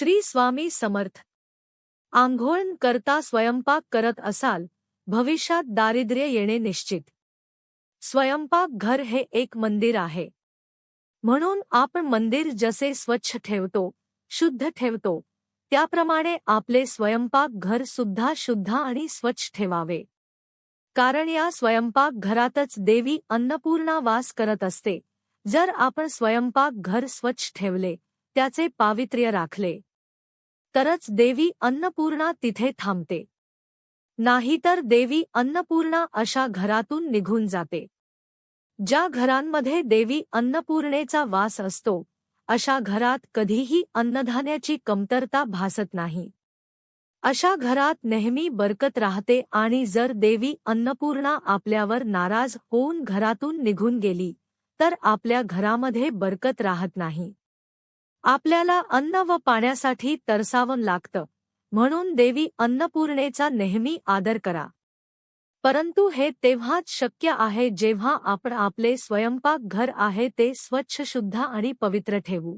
श्री स्वामी समर्थ. आंघोळ करता स्वयंपाक करत असाल भविष्यात दारिद्र्य येणे निश्चित. स्वयंपाक घर हे एक मंदिर आहे. म्हणून आपण मंदिर जसे स्वच्छ ठेवतो शुद्ध ठेवतो त्याप्रमाणे आपले स्वयंपाक घर सुद्धा शुद्ध आणि स्वच्छ ठेवावे. कारण या स्वयंपाक घरातच देवी अन्नपूर्णा वास करत असते. जर आपण स्वयंपाक घर स्वच्छ ठेवले त्याचे पावित्र्य राखले तरच देवी अन्नपूर्णा तिथे थांबते. नाहीतर देवी अन्नपूर्णा अशा घरातून निघून जाते. ज्या घरांमध्ये देवी अन्नपूर्णेचा वास असतो अशा घरात कधीही अन्नधान्याची कमतरता भासत नाही. अशा घरात नेहमी बरकत राहते आणि जर देवी अन्नपूर्णा आपल्यावर नाराज होऊन घरातून निघून गेली तर आपल्या घरामध्ये बरकत राहत नाही. आपल्याला अन्न व पाण्यासाठी तरसावं लागतं. म्हणून देवी अन्नपूर्णेचा नेहमी आदर करा. परंतु हे तेव्हाच शक्य आहे जेव्हा आपण आपले स्वयंपाक घर आहे ते स्वच्छ शुद्ध आणि पवित्र ठेवू.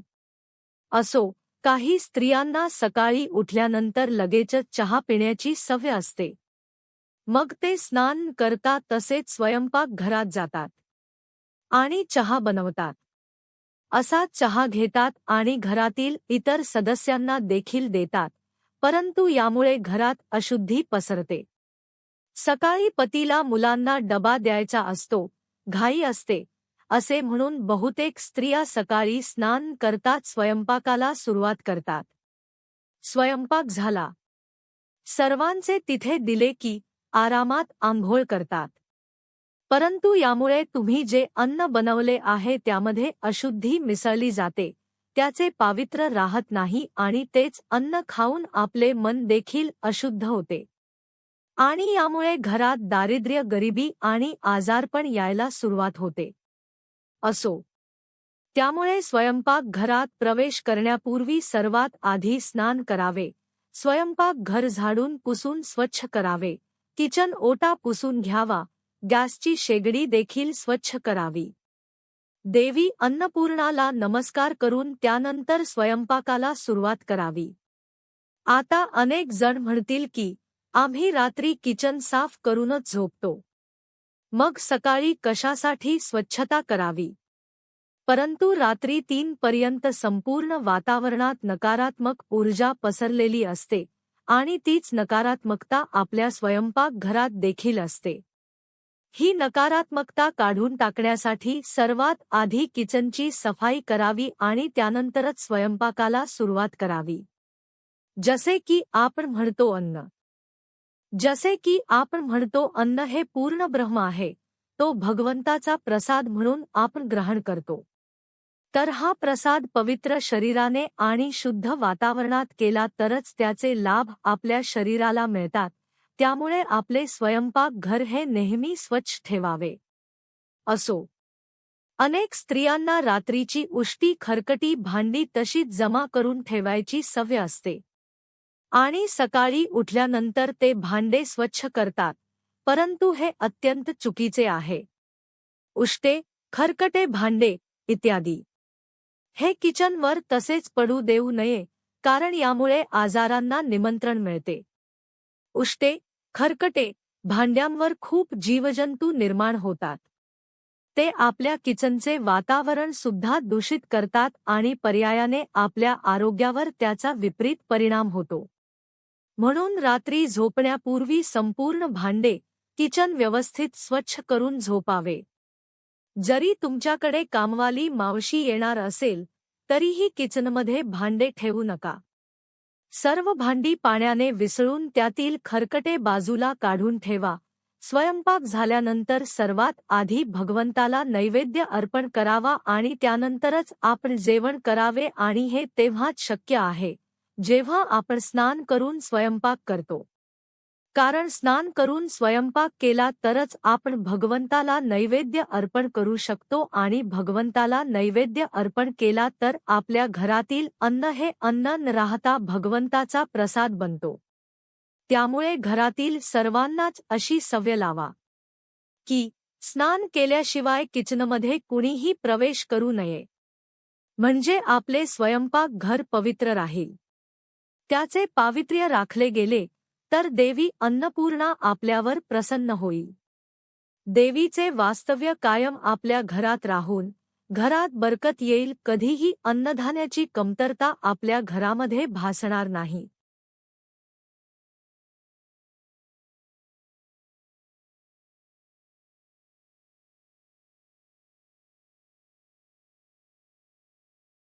असो काही स्त्रियांना सकाळी उठल्यानंतर लगेचच चहा पिण्याची सवय असते. मग ते स्नान करतात तसेच स्वयंपाक घरात जातात. आणि चहा बनवतात. असा चहा घेतात आणि घरातील इतर सदस्यांना देखील देतात परंतु यामुळे घरात अशुद्धी पसरते. सकाळी पतीला मुलांना डबा द्यायचा असतो घाई असते असे म्हणून बहुतेक स्त्रिया सकाळी स्नान करतात स्वयंपाकाला सुरुवात करतात. स्वयंपाक झाला. सर्वांचे तिथे दिले की आरामात आंघोळ करतात. परंतु यामुळे तुम्ही जे अन्न बनवले आहे त्यामध्ये अशुद्धी मिसळली जाते. त्याचे पावित्र राहत नाही आणि तेच अन्न खाऊन आपले मन देखील अशुद्ध होते. आणि यामुळे घरात दारिद्र्य गरिबी आणि आजारपण यायला सुरुवात होते. असो. त्यामुळे स्वयंपाक घरात प्रवेश करण्यापूर्वी सर्वात आधी स्नान करावे. स्वयंपाक घर झाडून पुसून स्वच्छ करावे. किचन ओटा पुसून घ्यावा. गॅसची शेगडी देखील स्वच्छ करावी. देवी अन्नपूर्णाला नमस्कार करून त्यानंतर स्वयंपाकाला सुरुवात करावी. आता अनेक जण म्हणतील की आम्ही रात्री किचन साफ करूनच झोपतो. मग सकाळी कशासाठी स्वच्छता करावी? परंतु रात्री तीन पर्यंत संपूर्ण वातावरणात नकारात्मक ऊर्जा पसरलेली असते आणि तीच नकारात्मकता आपल्या स्वयंपाक घरात देखील असते. ही नकारात्मकता काढून टाकण्यासाठी सर्वात आधी किचनची सफाई करावी आणि त्यानंतरच स्वयंपाकाला सुरुवात करावी. जसे की आपण म्हणतो अन्न. जसे की आपण म्हणतो अन्न हे पूर्ण ब्रह्म आहे तो भगवंताचा प्रसाद म्हणून आपण ग्रहण करतो. तर हा प्रसाद पवित्र शरीराने आणि शुद्ध वातावरणात केला तरच त्याचे लाभ आपल्या शरीराला मिळतात. त्यामुळे आपले स्वयंपाक घर हे नेहमी स्वच्छ ठेवावे. असो. अनेक स्त्रियांना रात्रीची उष्टी खरकटी भांडी तशीच जमा करून ठेवायची सवय असते. आणि सकाळी उठल्यानंतर ते भांडे स्वच्छ करतात परंतु हे अत्यंत चुकीचे आहे. उष्टे खरकटे भांडे इत्यादी. हे किचनवर तसेच पडू देऊ नये कारण यामुळे आजारांना निमंत्रण मिळते. उष्टे खरकटे भांड्यांवर खूप जीवजंतू निर्माण होतात. ते आपल्या किचनचे वातावरण सुद्धा दूषित करतात आणि पर्यायाने आपल्या आरोग्यावर त्याचा विपरीत परिणाम होतो. म्हणून रात्री झोपण्यापूर्वी संपूर्ण भांडे किचन व्यवस्थित स्वच्छ करून झोपावे. जरी तुमच्याकडे कामवाली मावशी येणार असेल तरीही किचनमध्ये भांडे ठेवू नका. सर्व भांडी पाण्याने विसळून त्यातील खरकटे बाजूला काढून ठेवा. स्वयंपाक झाल्यानंतर सर्वात आधी भगवंताला नैवेद्य अर्पण करावा आणि त्यानंतरच आपण जेवण करावे आणि हे तेव्हाच शक्य आहे. जेव्हा आपण स्नान करून स्वयंपाक करतो. कारण स्नान करून स्वयंपाक केला तरच आपण भगवंताला नैवेद्य अर्पण करू शकतो आणि भगवंताला नैवेद्य अर्पण केला तर आपल्या घरातील अन्न हे अन्न न राहता भगवंताचा प्रसाद बनतो. त्यामुळे घरातील सर्वांनाच अशी सवय लावा. की स्नान केल्याशिवाय किचनमध्ये कुणीही प्रवेश करू नये. म्हणजे आपले स्वयंपाक घर पवित्र राहील. त्याचे पावित्र्य राखले गेले तर देवी अन्नपूर्णा आपल्यावर प्रसन्न होईल. देवीचे वास्तव्य कायम आपल्या घरात राहून घरात बरकत येईल कधीही अन्नधान्याची कमतरता आपल्या घरामध्ये भासणार नाही.